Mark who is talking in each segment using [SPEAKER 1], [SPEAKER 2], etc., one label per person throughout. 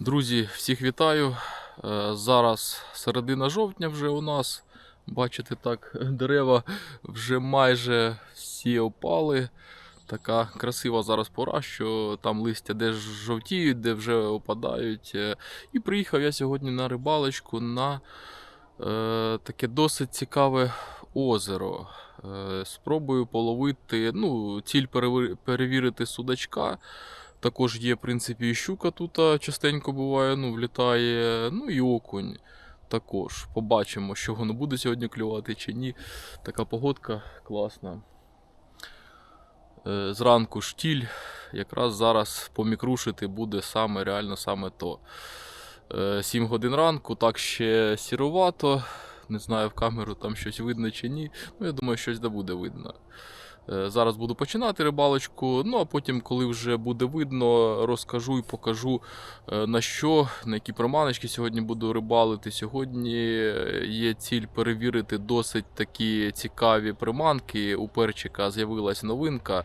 [SPEAKER 1] Друзі, всіх вітаю. Е, Зараз середина жовтня вже у нас. Бачите, так, дерева вже майже всі опали. Така красива зараз пора, що там листя де жовтіють, де вже опадають. Е, І приїхав я сьогодні на рибалочку на е, таке досить цікаве озеро. Е, спробую половити, ну, ціль перевірити судачка. Також є, в принципі, і щука тут частенько буває, ну, влітає, ну і окунь. Також побачимо, що воно буде сьогодні клювати чи ні. Така погодка класна. Е, Зранку штіль, якраз зараз помікрушити буде саме реально саме то. 7 годин ранку, так ще сірувато. Не знаю в камеру там щось видно чи ні. Ну, я думаю, щось да буде видно. Е, Зараз буду починати рибалочку, ну а потім, коли вже буде видно, розкажу і покажу е, на що, на які приманочки сьогодні буду рибалити. Сьогодні е, є ціль перевірити досить такі цікаві приманки. У перчика з'явилась новинка.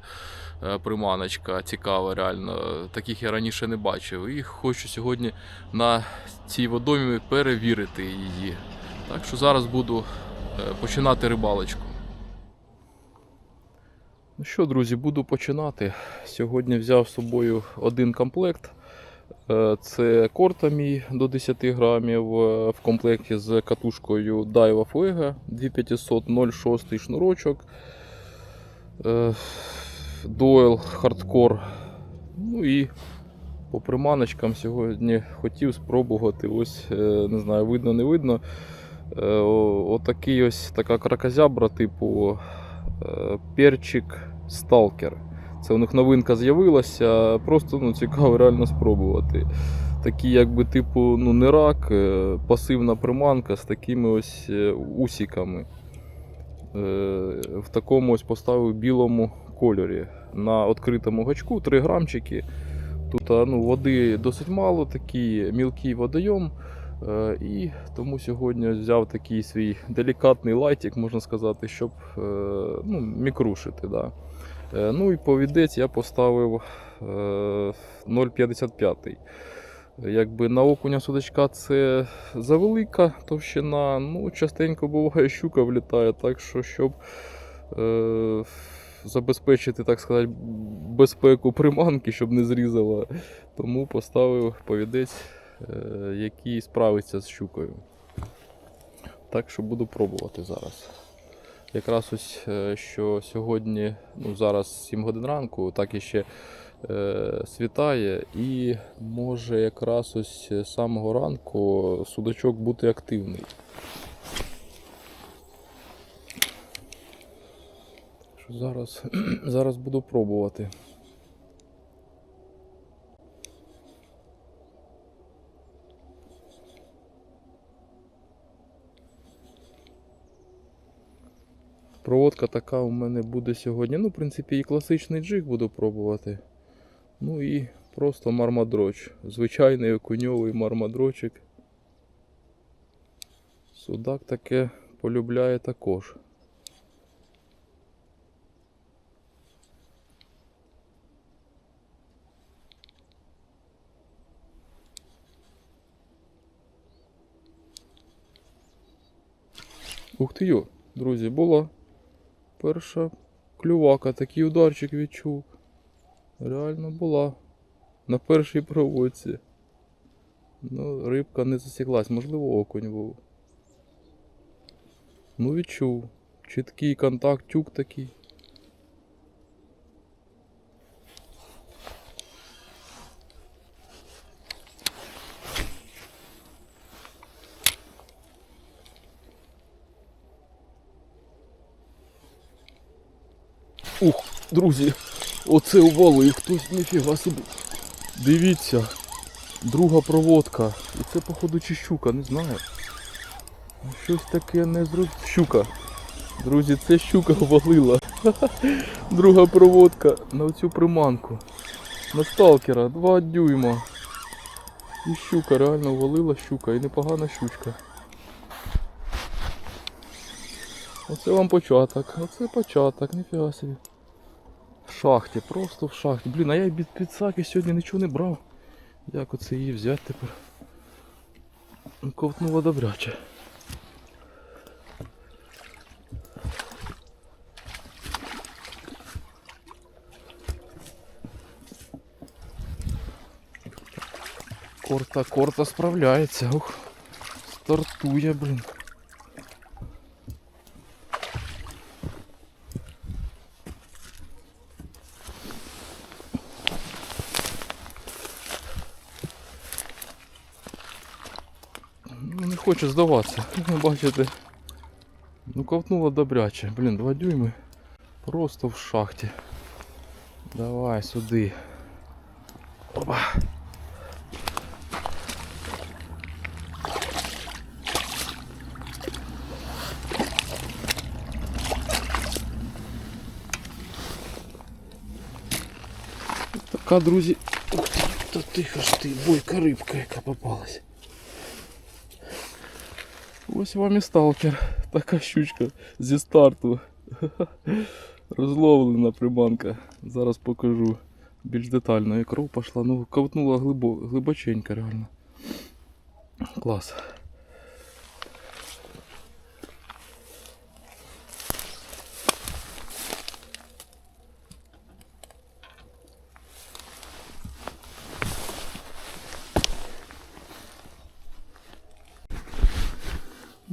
[SPEAKER 1] Приманочка цікава, реально. Таких я раніше не бачив. І хочу сьогодні на цій водоймі перевірити її. Так що зараз буду починати рибалочку. Ну що, друзі, буду починати. Сьогодні взяв з собою один комплект. Е, Це корта мій до 10 грамів е, в комплекті з катушкою Daiwa Fuego 2500 06 шнурочок. Е, Doyle Hardcore. Ну і по приманочкам сьогодні хотів спробувати. Ось, не знаю, видно, не видно. Отакий ось така кракозябра, типу перчик Сталкер. Це у них новинка з'явилася, просто ну, цікаво реально спробувати. Такі, якби, типу, ну, не рак, е, пасивна приманка з такими ось е, усіками. Е, В такому ось поставив білому кольорі. На відкритому гачку 3 грамчики. Тут ну, води досить мало, такий мілкий водойом. Е, І тому сьогодні взяв такий свій делікатний лайтик, можна сказати, щоб е, ну, мікрушити. Да. Е, Ну і повідець я поставив е, 0,55. Якби на окуня судачка це завелика товщина, ну частенько буває щука влітає, так що щоб забезпечити, так сказати, безпеку приманки, щоб не зрізала, тому поставив повідець який справиться з щукою. Так що буду пробувати зараз. Якраз ось е, що сьогодні, ну зараз 7 годин ранку, так і ще е, світає, і може якраз ось з самого ранку судачок бути активний. Що зараз, зараз буду пробувати. Проводка така у мене буде сьогодні. Ну, в принципі, і класичний джиг буду пробувати. Ну і просто мармадроч. Звичайний окуньовий мармадрочик. Судак таке полюбляє також. Ух ти йо, друзі, була перша клювака, такий ударчик відчув. Реально була. На першій проводці. Ну, рибка не засіклась, можливо, окунь був. Ну, відчув. Чіткий контакт, тюк такий. Ух, друзі, оце увалив хтось, ніфіга собі. Дивіться, друга проводка. І це, походу, чи щука, не знаю. Щось таке не зрозуміло. Щука. Друзі, це щука увалила. Друга проводка на цю приманку. На сталкера, 2 дюйма. І щука, реально увалила щука, і непогана щучка. Оце вам початок, оце початок, ніфіга собі. Шахті, просто в шахті. Блін, а я від підсаки сьогодні нічого не брав. Як оце її взяти тепер? Ну, Ковтнула добряче. Корта, корта справляється. Ух, стартує, блін. Ну, не хоче здаватися. Ну, Бачите. Ну ковтнуло добряче. Блін, два дюйми. Просто в шахті. Давай сюди. Опа. Така, друзі. Ух ти, та тихо ж ти, бойка рибка, яка попалась. Ось вам і сталкер. Така щучка зі старту. Розловлена приманка. Зараз покажу більш детально. І кров пішла. Ну, ковтнула глибо, глибоченько реально. Клас.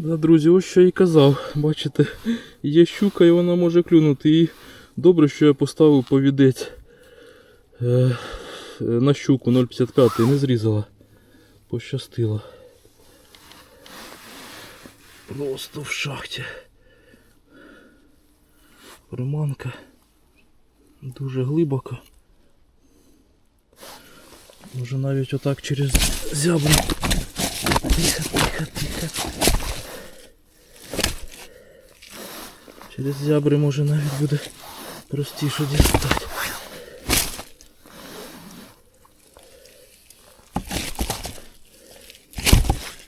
[SPEAKER 1] Да, друзі, ось що я і казав. Бачите, є щука і вона може клюнути. І добре, що я поставив повідець е, на щуку 0,55 не зрізала. Пощастило. Просто в шахті. Приманка. Дуже глибоко. Може навіть отак через зябру. Тихо, тихо, тихо. Через зябри може навіть буде простіше дістати.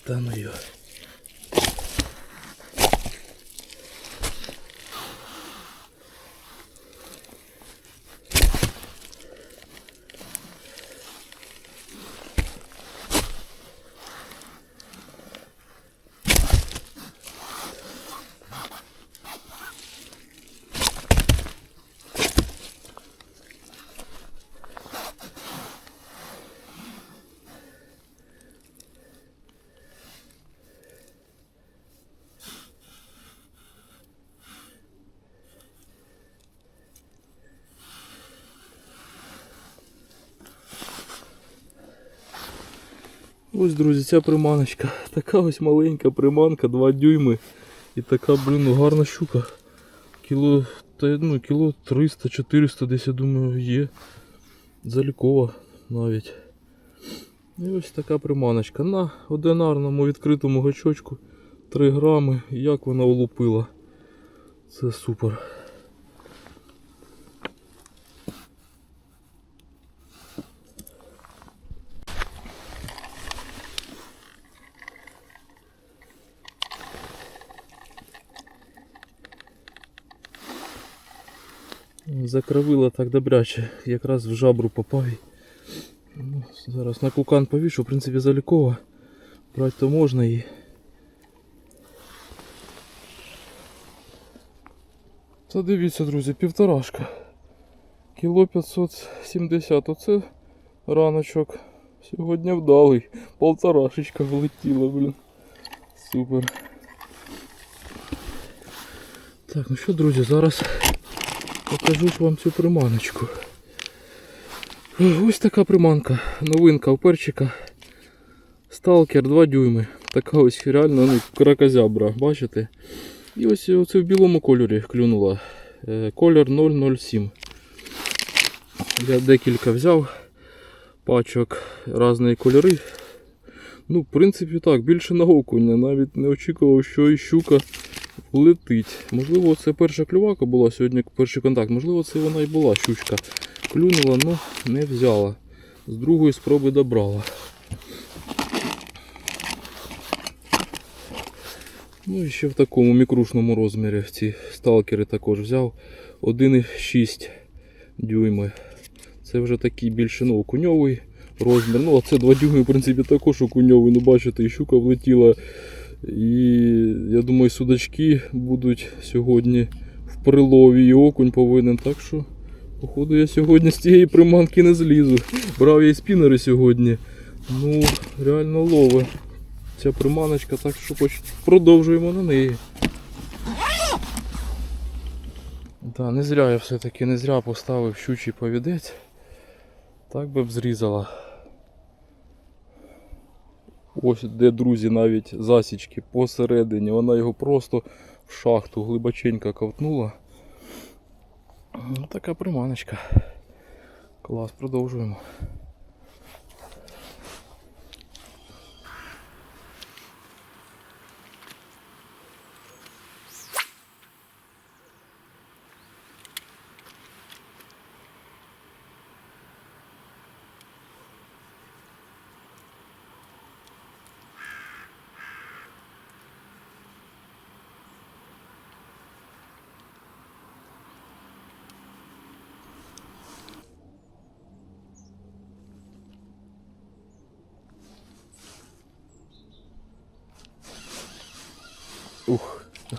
[SPEAKER 1] Та ну йо. Ось, друзі, ця приманочка. Така ось маленька приманка, 2 дюйми. І така, блін, гарна щука. Кіло, та, ну, кіло 300-400 десь, я думаю, є. Залікова навіть. І ось така приманочка. На одинарному відкритому гачочку 3 грами. Як вона улупила. Це супер. Закровила так добряче, якраз в жабру попав. Ну, зараз на кукан повішу, в принципі, залікова. Брати то можна і. Та дивіться, друзі, півторашка. Кіло 570. Оце раночок. Сьогодні вдалий. Полторашечка влетіла, блін. Супер. Так, ну що, друзі, зараз покажу ж вам цю приманочку. Ось така приманка. Новинка у перчика. Сталкер 2 дюйми. Така ось реально ну, кракозябра, бачите? І ось оце в білому кольорі клюнула. Е, Колір 007. Я декілька взяв пачок різні кольори. Ну, в принципі, так, більше на окуня. Навіть не очікував, що і щука летить. Можливо, це перша клювака була сьогодні перший контакт. Можливо, це вона і була щучка. Клюнула, але не взяла. З другої спроби добрала. Ну і ще в такому мікрушному розмірі ці сталкери також взяв 1,6 дюйми. Це вже такий більше ну, окуньовий розмір. Ну, а це 2 дюйми, в принципі, також окуньовий. Ну, бачите, і щука влетіла. І я думаю, судачки будуть сьогодні в прилові, і окунь повинен. Так що, походу, я сьогодні з цієї приманки не злізу. Брав я і спінери сьогодні. Ну, реально лове. Ця приманочка, так що поч- продовжуємо на неї. Да, не зря я все-таки не зря поставив щучий повідець. Так би б зрізала. Ось де, друзі, навіть засічки посередині. Вона його просто в шахту глибоченько ковтнула. Ну, Така приманочка. Клас, продовжуємо.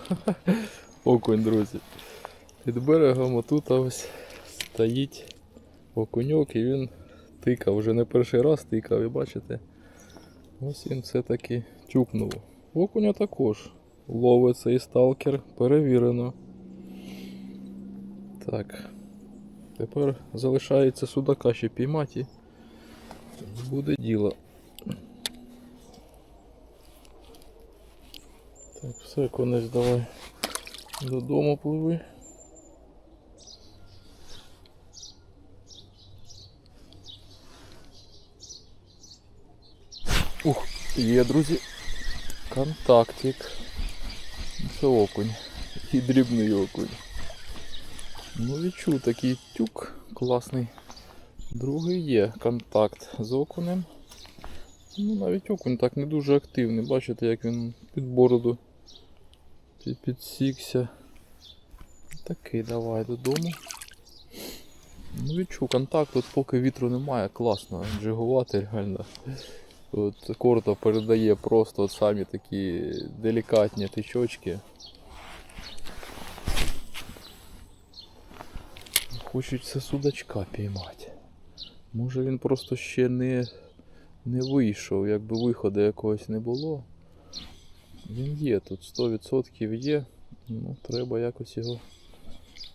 [SPEAKER 1] Окунь, друзі. Під берегом отут ось стоїть окуньок і він тикав, вже не перший раз тикав, і бачите. Ось він все-таки тюкнув. Окуня також ловить цей сталкер, перевірено. Так. Тепер залишається судака ще піймати. Буде діло. Так, все, конець давай додому пливи. Ух, є, друзі. Контактик. Це окунь. І дрібний окунь. Ну відчув такий тюк класний. Другий є контакт з окунем. Ну, навіть окунь так не дуже активний. Бачите, як він під бороду підсікся. Такий давай додому. Ну відчув контакт, от поки вітру немає, класно джигувати реально. От корто передає просто от самі такі делікатні тичочки. Хочеться судачка піймати. Може він просто ще не, не вийшов, якби виходу якогось не було. Він є тут 100% є. Ну, треба якось його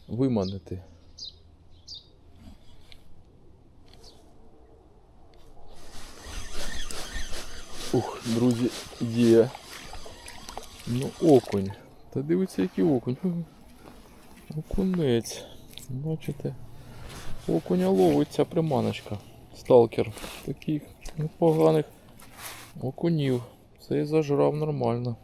[SPEAKER 1] виманити. Ух, друзі, є. Ну, окунь. Та дивіться, який окунь. Окунець. Бачите? Окуня ловить ця приманочка. Сталкер. Таких непоганих окунів. Цей зажрав нормально.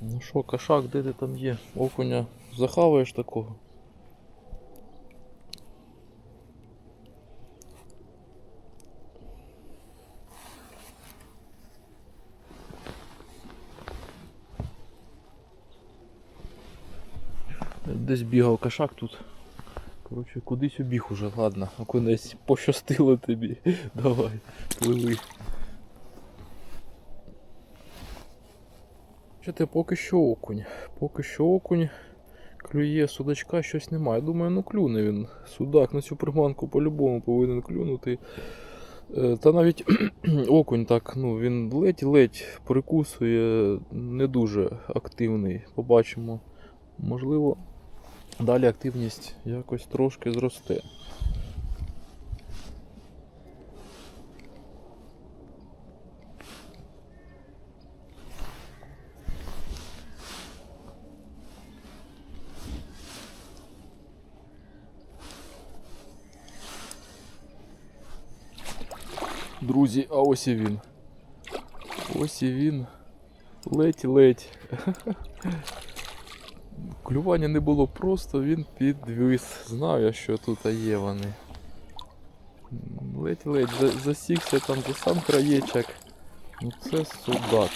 [SPEAKER 1] Ну що, кошак, де ти там є? Окуня захаваєш такого? Десь бігав кошак тут. Коротше, кудись убіг уже, ладно. Окунець пощастило тобі. Давай, пливи. Чите, поки що окунь. Поки що окунь. Клює судачка щось немає. Думаю, ну клюне він. Судак на цю приманку по-любому повинен клюнути. Е, Та навіть окунь так, ну він ледь-ледь прикусує, не дуже активний. Побачимо. Можливо, далі активність якось трошки зросте. Друзі, а ось і він. Ось і він. Ледь-ледь. Клювання не було просто, він підвис. Знав я, що тут є вони. Ледь-ледь засікся там за сам краєчок. Ну це судак.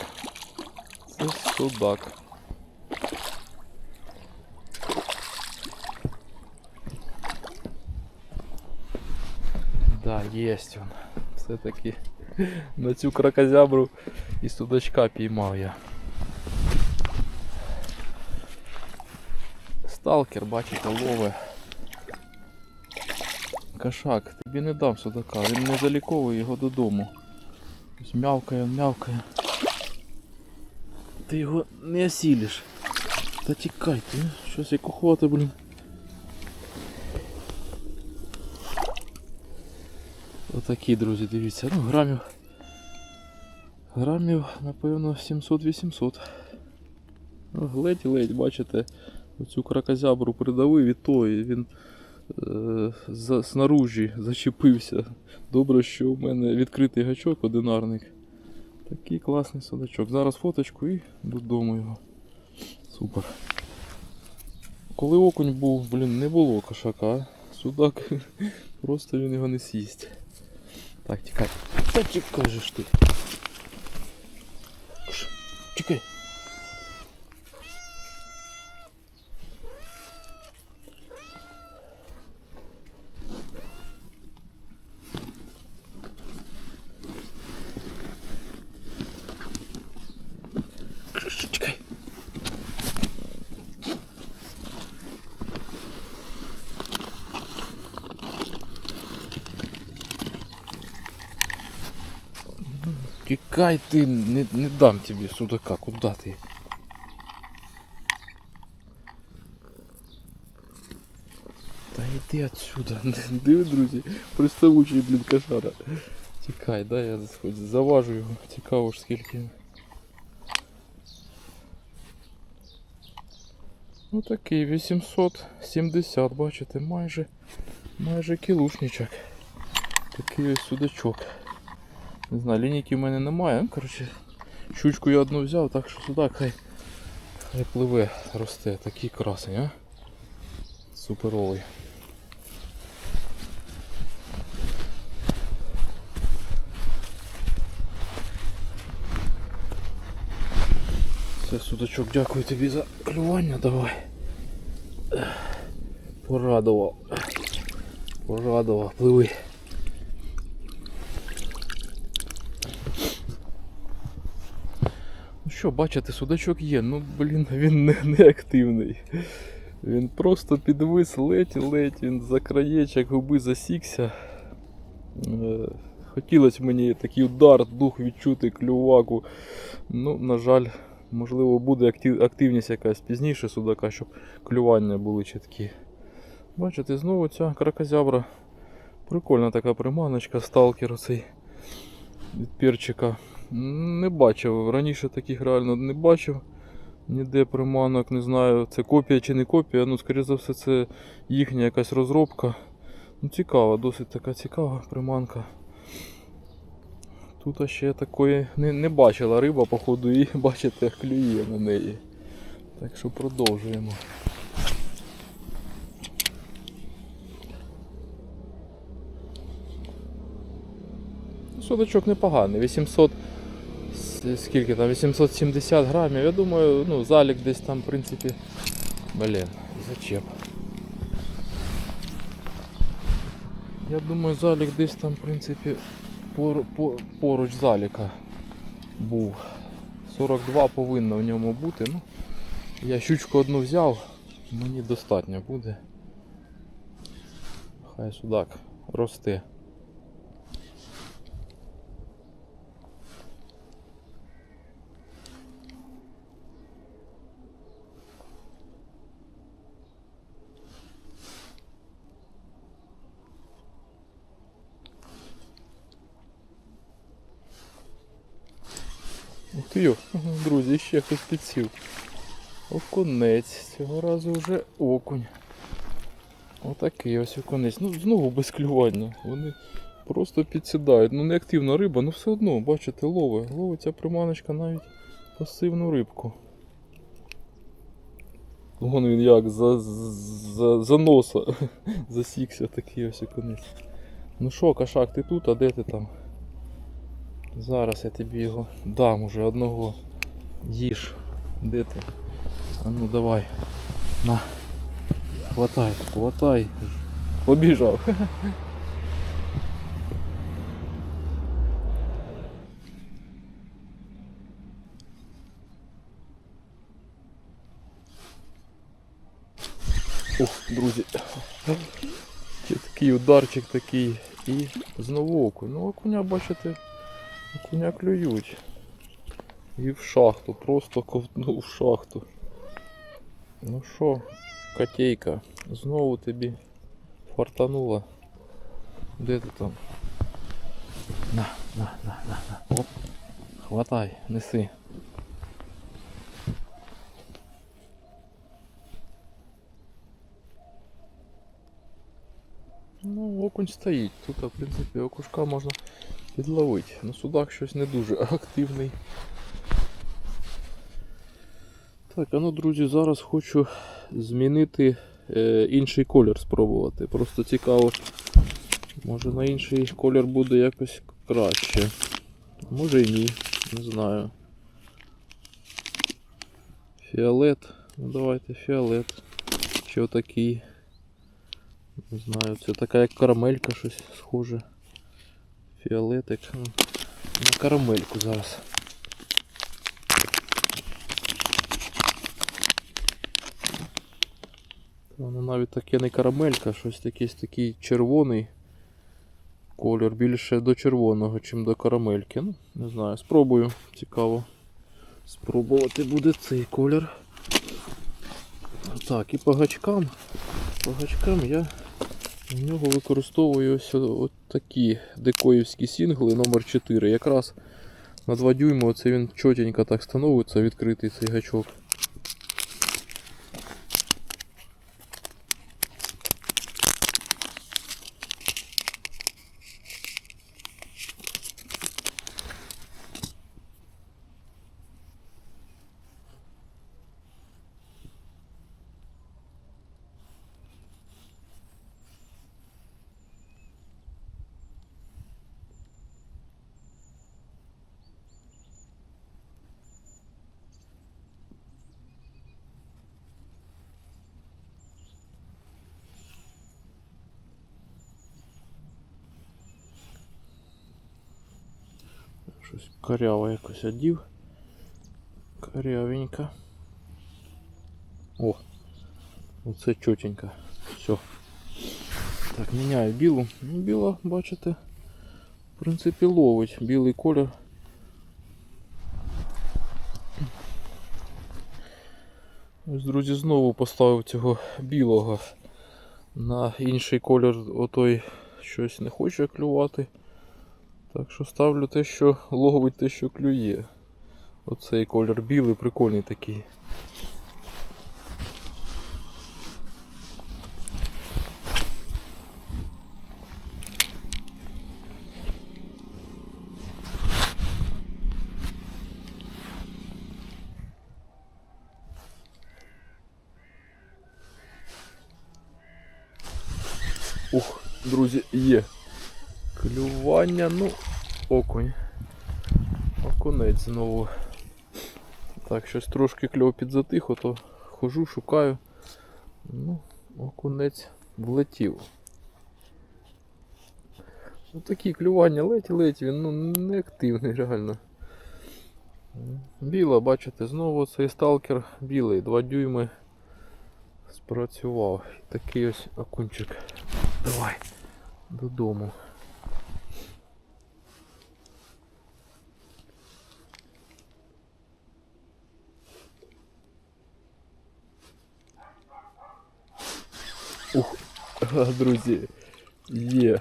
[SPEAKER 1] Це судак. Да, єсть він. Все-таки на цю кракозябру і судачка піймав я. Сталкер, бачите, лове. Кошак, тобі не дам судака, він не заліковує його додому. Ось Мявкає, мявкає. Ти його не осілиш. Та тікай ти, щось як охота, блін. Отакі, друзі, дивіться, ну грамів. Грамів, напевно, 700-800. Ну, ледь-ледь, бачите, оцю кракозябру придавив і то, і він е, за, снаружі зачепився. Добре, що у мене відкритий гачок, одинарник. Такий класний судачок. Зараз фоточку і додому його. Супер. Коли окунь був, блін, не було кошака. Судак просто він його не с'їсть. Так, тікай. Та тікай же ж ти. Тікай ти, не, не дам тобі судака, куди ти? Та йди отсюда. Диви, друзі, приставучий, блін, кошара. Тікай, дай я хоч заважу його. Цікаво ж скільки. Ну такий 870, бачите, майже майже кілушничок. Такий ось судачок. Не знаю, лінійки в мене немає. Коротше, щучку я одну взяв, так що сюди хай, хай пливе, росте. Такий красень, а? Суперовий. Все, судачок, дякую тобі за клювання, давай. Порадував. Порадував, пливи. Що, бачите, судачок є, ну блін, він не, не активний. Він просто підвис ледь-ледь, він за краєчок губи засікся. Е, Хотілося мені такий удар, дух відчути, клюваку. Ну, на жаль, можливо, буде активність якась пізніше судака, щоб клювання були чіткі. Бачите, знову ця кракозябра. Прикольна така приманочка, сталкер оцей від перчика. Не бачив, раніше таких реально не бачив. Ніде приманок, не знаю, це копія чи не копія, ну, скоріше за все, це їхня якась розробка. Ну, цікава, досить така цікава приманка. Тут ще такої не, не бачила риба, походу, і бачите, клює на неї. Так що продовжуємо. Судочок непоганий, 800 с- скільки там, 870 грамів. Я думаю, ну, залік десь там, в принципі. Блін, зачеп. Я думаю, залік десь там, в принципі, пор, по- поруч заліка був. 42 повинно в ньому бути. Ну, я щучку одну взяв, мені достатньо буде. Хай судак росте. Йо, друзі, ще хтось підсів. Окунець. Цього разу вже окунь. Отакий ось окунець. Ну, знову без клювання. Вони просто підсідають. Ну не активна риба, ну все одно, бачите, лови. Ловить ця приманочка навіть пасивну рибку. Вон він як за, за, за носа засікся такий ось окунець. Ну що, кошак, ти тут, а де ти там? Зараз я тобі його дам уже одного. Їж. Де ти? А ну давай. На. Хватай, хватай. Побіжав. Ох, друзі. Такий ударчик такий. І знову окунь. Ну окуня бачите окуня клюють. І в шахту, просто ковтнув в шахту. Ну що, котейка, знову тобі фартануло. Де ти там? На, на, на, на, на. Оп. Хватай, неси. Ну, окунь стоїть. Тут, в принципі, окушка можна підловити. На судах щось не дуже активний. Так, а ну, друзі, зараз хочу змінити е, інший колір спробувати. Просто цікаво, може на інший колір буде якось краще. Може і ні, не знаю. Фіолет. Ну давайте фіолет. Чи отакий. Не знаю, це така як карамелька щось схоже. Фіолетик. На карамельку зараз. Воно навіть таке не карамелька, щось якийсь такий червоний колір, більше до червоного, чим до карамельки. Ну, не знаю, спробую. Цікаво. Спробувати буде цей колір. Так, і по гачкам. По гачкам я в нього використовую ось от такі декоївські сінгли номер 4 Якраз на 2 дюйми оце він чотенько так становиться, відкритий цей гачок. Щось коряво якось одів. Корявенько. О, оце чотенько. Все. Так, міняю білу. Ну, біла, бачите, в принципі, ловить білий колір. Ось, друзі, знову поставив цього білого на інший колір, отой щось не хоче клювати. Так що ставлю те, що ловить те, що клює. Оцей колір білий, прикольний такий. Ух, друзі, є. Клювання, ну, окунь. Окунець знову. Так, щось трошки кльово підзатихо, то хожу, шукаю. Ну, окунець влетів. Ну такі клювання ледь-ледь, він ну, не активний реально. Біла, бачите, знову цей сталкер білий, 2 дюйми спрацював. Такий ось окунчик. Давай додому. Ух, ага, друзі, є.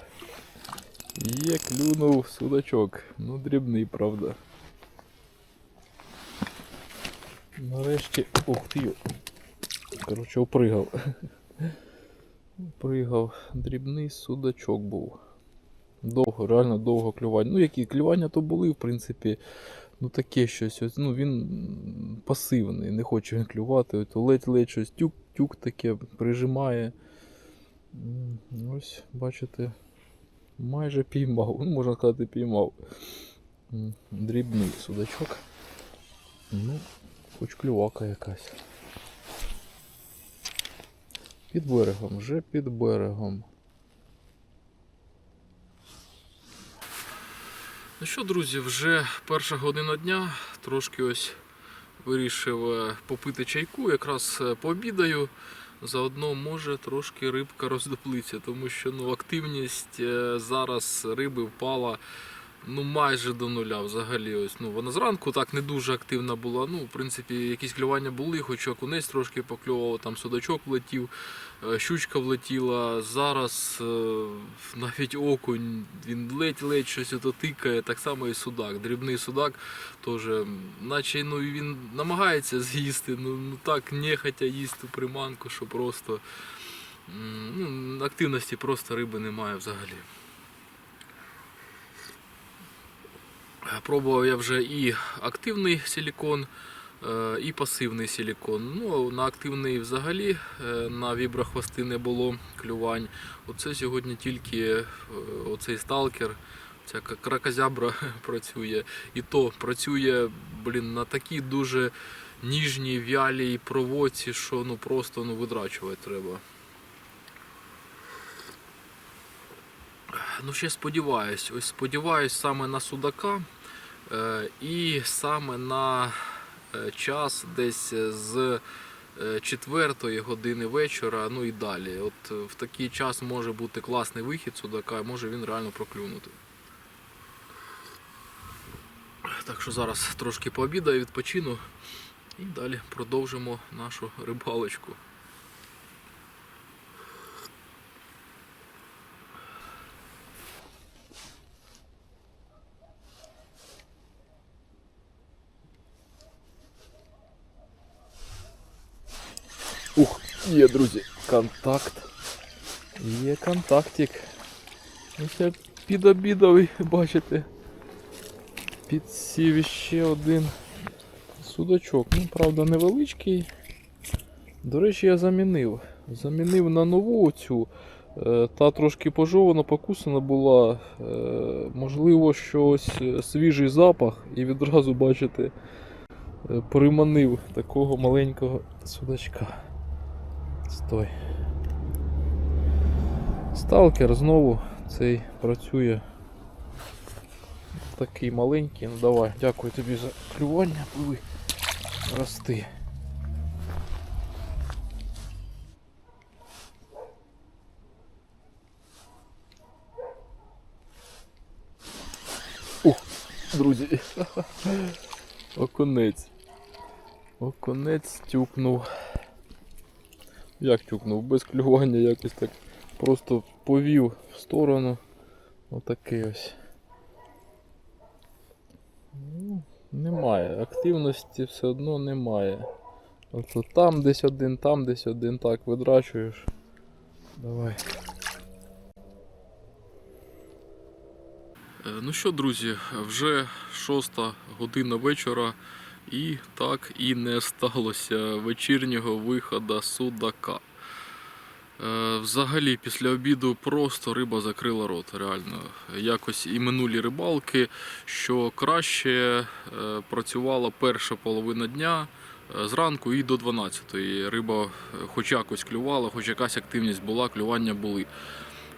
[SPEAKER 1] Є, клюнув судачок. Ну, дрібний, правда. Нарешті. Ух ти. Коротше, опригав. Пригав, дрібний судачок був. Довго, реально довго клювання. Ну, які клювання то були, в принципі, ну таке щось. Ось, ну, він пасивний, не хоче він клювати. Ледь-ледь щось тюк-тюк таке прижимає. Ось, бачите, майже піймав. Ну, можна сказати, піймав. Дрібний судачок. Ну, хоч клювака якась. Під берегом, вже під берегом. Ну що, друзі, вже перша година дня. Трошки ось вирішив е, попити чайку, якраз е, пообідаю. Заодно може трошки рибка роздоплиться, тому що ну, активність е, зараз риби впала ну, майже до нуля взагалі. Ось, ну, вона зранку так не дуже активна була. Ну, в принципі, якісь клювання були, хоч окунець трошки покльовував, там судачок влетів, е, щучка влетіла. Зараз е, навіть окунь, він ледь-ледь щось тикає, так само і судак. Дрібний судак теж, наче ну, він намагається з'їсти, ну, ну так нехотя їсть ту приманку, що просто ну, активності просто риби немає взагалі. Пробував я вже і активний силікон, е, і пасивний силікон. Ну, на активний взагалі е, на віброхвости не було клювань. Оце сьогодні тільки е, оцей сталкер, ця кракозябра працює. І то працює блін, на такій дуже ніжній вялій проводці, що ну просто ну, видрачувати треба. Ну, ще сподіваюсь, ось сподіваюсь саме на судака і саме на е, час десь з е, четвертої години вечора, ну і далі. От е, в такий час може бути класний вихід судака, може він реально проклюнути. Так що зараз трошки пообідаю, відпочину і далі продовжимо нашу рибалочку. Ух, є, друзі, контакт. Є контактик. Я підобідав, бачите. Підсів ще один судачок. Ну, правда, невеличкий. До речі, я замінив. Замінив на нову оцю. Е, Та трошки пожована, покусана була. Е, Можливо, щось свіжий запах і відразу бачите, е, приманив такого маленького судачка. Стой. Сталкер знову цей працює. Такий маленький. Ну давай, дякую тобі за клювання, пливи. Рости. Ух, друзі. Окунець. Окунець тюкнув. Як тюкнув? Без клювання якось так просто повів в сторону. Отакий ось. Ну, немає. Активності все одно немає. Тобто там десь один, там десь один, так, видрачуєш. Давай. Е, Ну що, друзі, вже шоста година вечора, і так і не сталося вечірнього виходу судака. Е, Взагалі, після обіду просто риба закрила рот. Реально, якось і минулі рибалки, що краще е, працювала перша половина дня е, зранку і до 12-ї. Риба хоч якось клювала, хоч якась активність була, клювання були.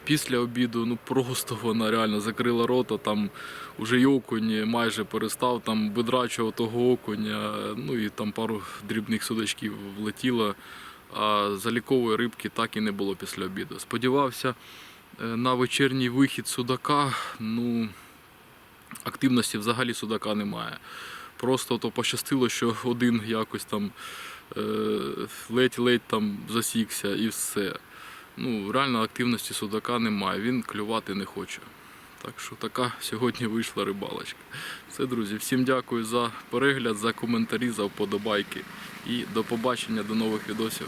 [SPEAKER 1] Після обіду ну просто вона реально закрила рота, там уже й окунь майже перестав там видрачував того окуня, ну і там пару дрібних судачків влетіло. А залікової рибки так і не було після обіду. Сподівався е, на вечірній вихід судака. Ну, активності взагалі судака немає. Просто то пощастило, що один якось там е, ледь-ледь там засікся і все. Ну, реально активності судака немає, він клювати не хоче. Так що така сьогодні вийшла рибалочка. Все, друзі, всім дякую за перегляд, за коментарі, за вподобайки. І до побачення, до нових відосів.